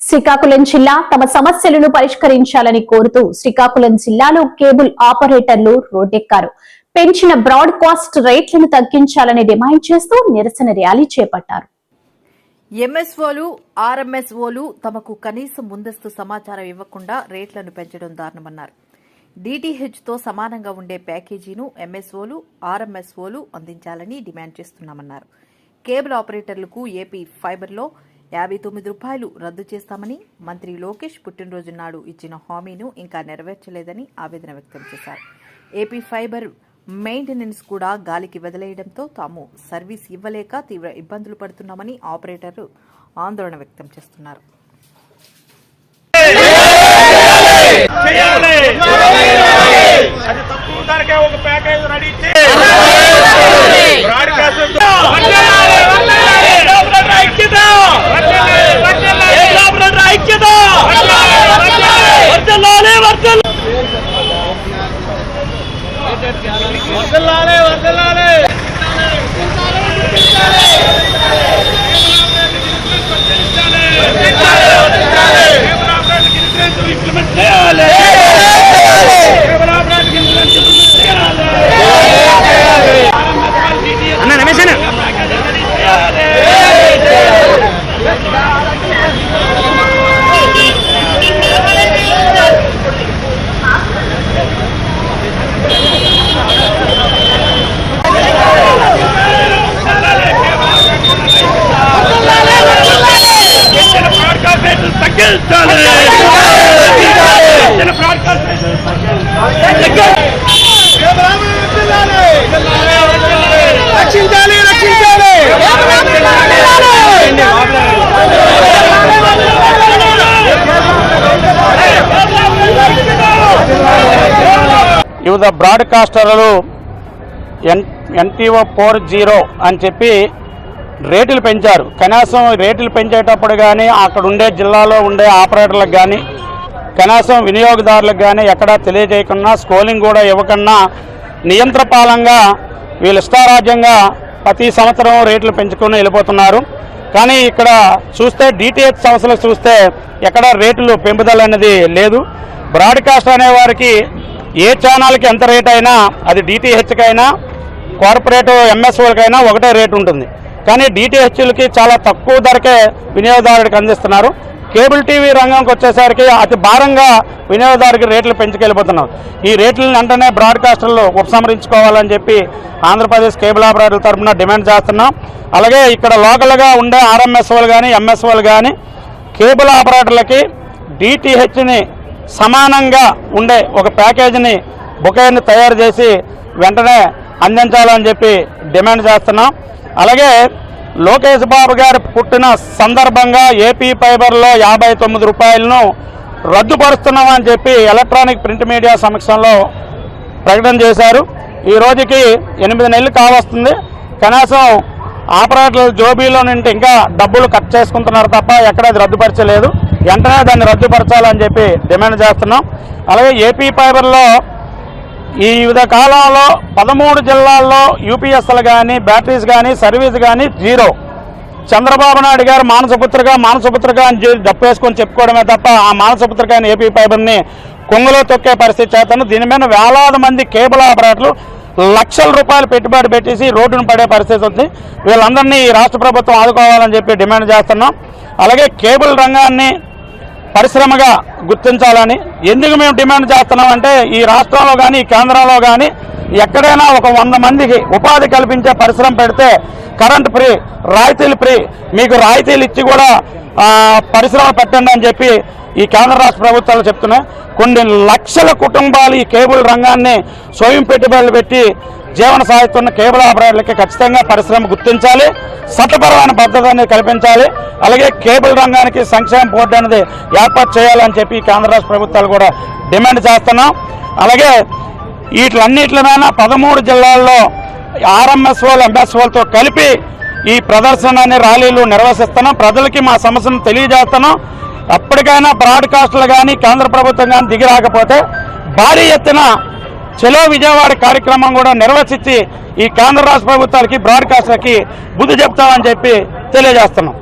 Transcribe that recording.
శ్రీకాకుళం జిల్లా తమ సమస్యలను పరిష్కరించాలని కోరుతూ శ్రీకాకుళం జిల్లాలో కేబుల్ ఆపరేటర్లు రోడ్డెక్కారు. పెంచిన బ్రాడ్కాస్ట్ రేట్లను తగ్గించాలని డిమాండ్ చేస్తూ నిరసన ర్యాలీ చేపట్టారు. ఎంఎస్ఓలు ఆర్ఎంఎస్ఓలు తమకు కనీసం ముందస్తు సమాచారం ఇవ్వకుండా రేట్లను పెంచడం దారుణమన్నారు. డీటీహెచ్తో సమానంగా ఉండే ప్యాకేజీను ఎంఎస్ఓలు ఆర్ఎంఎస్ఓలు అందించాలని డిమాండ్ చేస్తున్నామన్నారు. కేబుల్ ఆపరేటర్లకు ఏపీ ఫైబర్లో యాభై తొమ్మిది రూపాయలు రద్దు చేస్తామని మంత్రి లోకేష్ పుట్టినరోజు నాడు ఇచ్చిన హామీను ఇంకా నెరవేర్చలేదని ఆవేదన వ్యక్తం చేశారు. ఏపీ ఫైబర్ మెయింటెనెన్స్ కూడా గాలికి వదిలేయడంతో తాము సర్వీస్ ఇవ్వలేక తీవ్ర ఇబ్బందులు పడుతున్నామని ఆపరేటర్లు ఆందోళన వ్యక్తం చేస్తున్నారు. 我是拉链 తగ్గించాలి రక్షించాలి రక్షించాలి వివిధ బ్రాడ్కాస్టర్లు ఎన్ ఎన్టీఓ ఫోర్ జీరో అని చెప్పి రేటులు పెంచారు. కనీసం రేటులు పెంచేటప్పుడు కానీ అక్కడ ఉండే జిల్లాలో ఉండే ఆపరేటర్లకు కానీ కనీసం వినియోగదారులకు కానీ ఎక్కడా తెలియజేయకుండా స్కోలింగ్ కూడా ఇవ్వకుండా నియంత్రపాలంగా వీళ్ళు ఇష్టారాజ్యంగా ప్రతి సంవత్సరం రేట్లు పెంచుకుని వెళ్ళిపోతున్నారు. కానీ ఇక్కడ చూస్తే డిటిహెచ్ సంస్థలకు చూస్తే ఎక్కడ రేట్లు పెంపుదల అనేది లేదు. బ్రాడ్కాస్ట్ అనే వారికి ఏ ఛానల్కి ఎంత రేట్ అయినా అది డిటిహెచ్కైనా కార్పొరేట్ ఎంఎస్ఓలకైనా ఒకటే రేటు ఉంటుంది. కానీ డిటిహెచ్లకి చాలా తక్కువ ధరకే వినియోగదారుడికి అందిస్తున్నారు. కేబుల్ టీవీ రంగంకి వచ్చేసరికి అతి భారంగా వినియోగదారుకి రేట్లు పెంచుకెళ్ళిపోతున్నాం. ఈ రేట్లను వెంటనే బ్రాడ్కాస్టర్లు ఉపసంహరించుకోవాలని చెప్పి ఆంధ్రప్రదేశ్ కేబుల్ ఆపరేటర్ల తరఫున డిమాండ్ చేస్తున్నాం. అలాగే ఇక్కడ లోకల్గా ఉండే ఆర్ఎంఎస్ఓలు కానీ ఎంఎస్ఓలు కానీ కేబుల్ ఆపరేటర్లకి డిటిహెచ్ని సమానంగా ఉండే ఒక ప్యాకేజీని బుకేని తయారు చేసి వెంటనే అందించాలని చెప్పి డిమాండ్ చేస్తున్నాం. అలాగే లోకేష్ బాబు గారు పుట్టిన సందర్భంగా ఏపీ ఫైబర్లో యాభై తొమ్మిది రూపాయలను రద్దుపరుస్తున్నామని చెప్పి ఎలక్ట్రానిక్ ప్రింట్ మీడియా సమక్షంలో ప్రకటన చేశారు. ఈ రోజుకి ఎనిమిది నెలలు కావస్తుంది. కనీసం ఆపరేటర్ల జోబీలో నుండి ఇంకా డబ్బులు కట్ చేసుకుంటున్నారు తప్ప ఎక్కడ అది రద్దుపరచలేదు. వెంటనే దాన్ని రద్దుపరచాలని చెప్పి డిమాండ్ చేస్తున్నాం. అలాగే ఏపీ ఫైబర్లో ఈ వివిధ కాలాల్లో పదమూడు జిల్లాల్లో యూపీఎస్ఎల్ కానీ బ్యాటరీస్ కానీ సర్వీస్ కానీ జీరో. చంద్రబాబు నాయుడు గారు మానసపుత్రగా మానసపుత్రగా అని డప్పేసుకొని చెప్పుకోవడమే తప్ప ఆ మానసపుత్రిక అయిన ఏపీ ఫైబర్ని కొంగులో తొక్కే పరిస్థితి చేతను. దీని మీద వేలాది మంది కేబుల్ ఆపరేటర్లు లక్షల రూపాయలు పెట్టుబడి పెట్టేసి రోడ్డును పడే పరిస్థితి ఉంది. వీళ్ళందరినీ ఈ రాష్ట్ర ప్రభుత్వం ఆదుకోవాలని చెప్పి డిమాండ్ చేస్తున్నాం. అలాగే కేబుల్ రంగాన్ని పరిశ్రమగా గుర్తించాలని. ఎందుకు మేము డిమాండ్ చేస్తున్నామంటే ఈ రాష్ట్రంలో కానీ ఈ కేంద్రంలో కానీ ఎక్కడైనా ఒక వంద మందికి ఉపాధి కల్పించే పరిశ్రమ పెడితే కరెంట్ ఫ్రీ రాయితీలు ఫ్రీ మీకు రాయితీలు ఇచ్చి కూడా పరిశ్రమ పెట్టండి అని చెప్పి ఈ కేంద్ర రాష్ట్ర ప్రభుత్వాలు చెప్తున్నాయి. కొన్ని లక్షల కుటుంబాలు ఈ కేబుల్ రంగాన్ని స్వయం పెట్టుబడులు పెట్టి జీవన సాగిస్తున్న కేబుల్ ఆపరేటర్లకి ఖచ్చితంగా పరిశ్రమ గుర్తించాలి. చట్టపరమైన భద్రత అనేది కల్పించాలి. అలాగే కేబుల్ రంగానికి సంక్షేమ బోర్డు అనేది ఏర్పాటు చేయాలని చెప్పి కేంద్ర రాష్ట్ర ప్రభుత్వాలు కూడా డిమాండ్ చేస్తున్నాం. అలాగే వీటిలన్నిటిలోనైనా పదమూడు జిల్లాల్లో ఆర్ఎంఎస్ఓలు ఎంఎస్ఓలతో కలిపి ఈ ప్రదర్శనని ర్యాలీలు నిర్వహిస్తున్నాం. ప్రజలకి మా సమస్యను తెలియజేస్తున్నాం. అప్పటికైనా బ్రాడ్కాస్టులు కానీ కేంద్ర ప్రభుత్వం కానీ దిగి రాకపోతే భారీ ఎత్తున చెలో విజయవాడ కార్యక్రమం కూడా నిర్వహించి ఈ కేంద్ర రాష్ట్ర ప్రభుత్వాలకి బ్రాడ్కాస్ట్లకి బుద్ధి చెప్తామని చెప్పి తెలియజేస్తున్నాం.